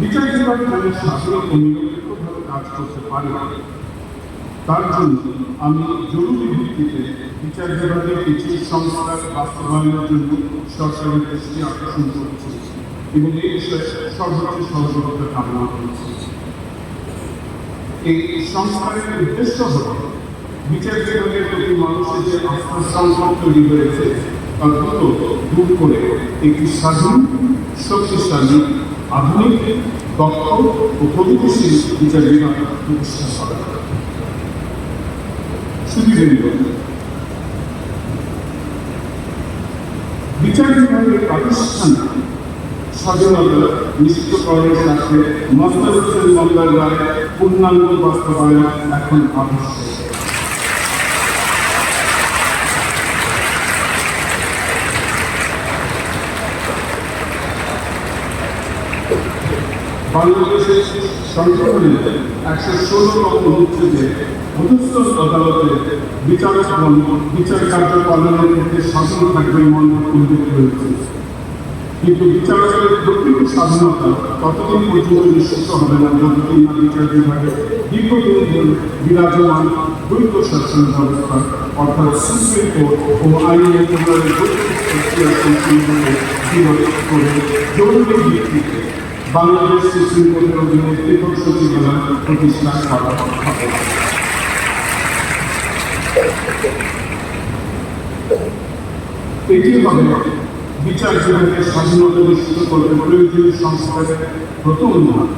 বিচার তাদের শাসক ও কাজ করতে পারে তার জন্য আমি জরুরি ভিত্তিতে বিচার বিভাগের কিছু সংস্কার বাস্তবায়নের জন্য সরকারের দৃষ্টি আকর্ষণ করছি এবং এই বিষয়ে সর্বোচ্চ সহযোগিতা কামনা করছি এই সংস্কারের উদ্দেশ্য হল বিচার বিভাগের প্রতি মানুষের যে আস্থার সংকট তৈরি হয়েছে তা দ্রুত দূর করে একটি স্বাধীন, শক্তিশালী আধুনিক, দক্ষ ও প্রগতিশীল বিচার বিভাগ প্রতিষ্ঠা করা বিচার বিভাগের প্রাতিষ্ঠানিক স্বাধীনতা নিশ্চিতকরণের সাথে মস্তার হোসেন মামলার রায় পূর্ণাঙ্গ বাস্তবায়ন এখন আবশ্যক। সংশোধনে একশো ষোলো অনুচ্ছেদে মধ্যস্থ আদালতে বিচারকগণ বিচার কার্য পালনের ক্ষেত্রে শাসন থাকবে উল্লেখ রয়েছে। কিন্তু বিচারকের প্রকৃত স্বাধীনতা ততদিন পর্যন্ত নিশ্চিত হবে না, যতদিন না বিচার বিভাগে দীর্ঘদিন বিরাজমান দ্বৈত শাসন ব্যবস্থা অর্থাৎ সুপ্রিম ও আইন মন্ত্রণালয়ের দ্বৈত প্রক্রিয়া সম্পূর্ণভাবে বিরোধ করে জরুরি ভিত্তিতে বাংলাদেশ সুপ্রিম কোর্টের অধীনে পৃথক সচিবালয় প্রতিষ্ঠা করা হবে। এটি হবে বিচার বিভাগের স্বাধীনতা নিশ্চিত করতে প্রয়োজনীয় সংস্কারের প্রথম ধাপ।